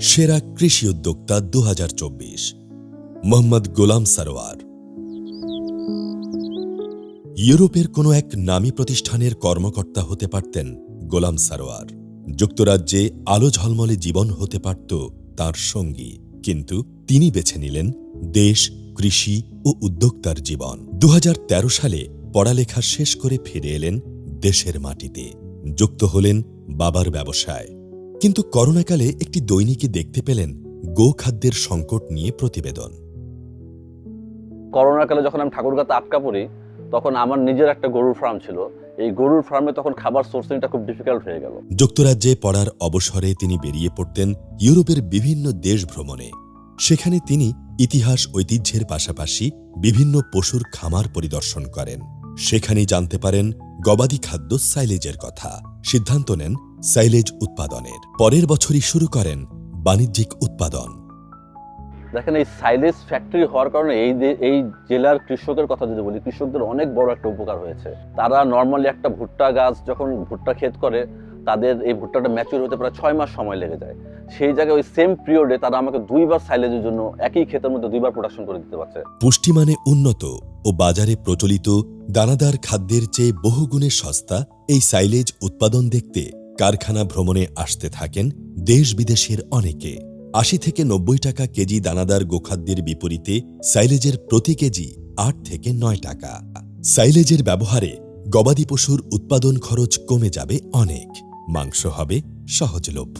সেরা কৃষি উদ্যোক্তা দু হাজার চব্বিশ, মোহাম্মদ গোলাম সারোয়ার। ইউরোপের কোনো এক নামী প্রতিষ্ঠানের কর্মকর্তা হতে পারতেন গোলাম সারোয়ার। যুক্তরাজ্যে আলো ঝলমলে জীবন হতে পারত তার সঙ্গী, কিন্তু তিনি বেছে নিলেন দেশ, কৃষি ও উদ্যোক্তার জীবন। দু হাজার তেরো সালে পড়ালেখা শেষ করে ফিরে এলেন দেশের মাটিতে। যুক্ত হলেন বাবার ব্যবসায়। কিন্তু করোনাকালে একটি দৈনিকে দেখতে পেলেন গোখাদ্যের সংকট নিয়ে প্রতিবেদন। করোনাকালে যখন আমি ঠাকুরগাতে আটকা পড়ি তখন আমার নিজের একটা গরুর ফার্ম ছিল। এই গরুর ফার্মে তখন খাবার সোর্সিংটা খুব ডিফিকাল্ট হয়ে গেল। যুক্তরাজ্যে পড়ার অবসরে তিনি বেরিয়ে পড়তেন ইউরোপের বিভিন্ন দেশ ভ্রমণে। সেখানে তিনি ইতিহাস ঐতিহ্যের পাশাপাশি বিভিন্ন পশুর খামার পরিদর্শন করেন। সেখানেই জানতে পারেন গবাদি খাদ্য সাইলেজের কথা। সিদ্ধান্ত নেন সাইলেজ উৎপাদনের। পরের বছরই শুরু করেন বাণিজ্যিক উৎপাদন। দেখেন এই সাইলেজ ফ্যাক্টরি হওয়ার কারণে এই এই জেলার কৃষকের কথা যদি বলি কৃষকদের অনেক বড় একটা উপকার হয়েছে। তারা নর্মালি একটা ভুট্টা গাছ যখন ভুট্টা ক্ষেত করে তাদের এই ভুট্টাটা ম্যাচিউর হতে প্রায় ছয় মাস সময় লেগে যায়। সেই জায়গায় ওই সেম পিরিয়ডে তারা আমাকে দুইবার সাইলেজের জন্য একই ক্ষেতের মধ্যে দুইবার প্রোডাকশন করে দিতে পারছে। পুষ্টিমানে উন্নত ও বাজারে প্রচলিত দানাদার খাদ্যের চেয়ে বহুগুণে সস্তা এই সাইলেজ উৎপাদন দেখতে কারখানা ভ্রমণে আসতে থাকেন দেশ বিদেশের অনেকে। আশি থেকে নব্বই টাকা কেজি দানাদার গোখাদ্যের বিপরীতে সাইলেজের প্রতি কেজি আট থেকে নয় টাকা। সাইলেজের ব্যবহারে গবাদি পশুর উৎপাদন খরচ কমে যাবে অনেক। মাংস হবে সহজলভ্য।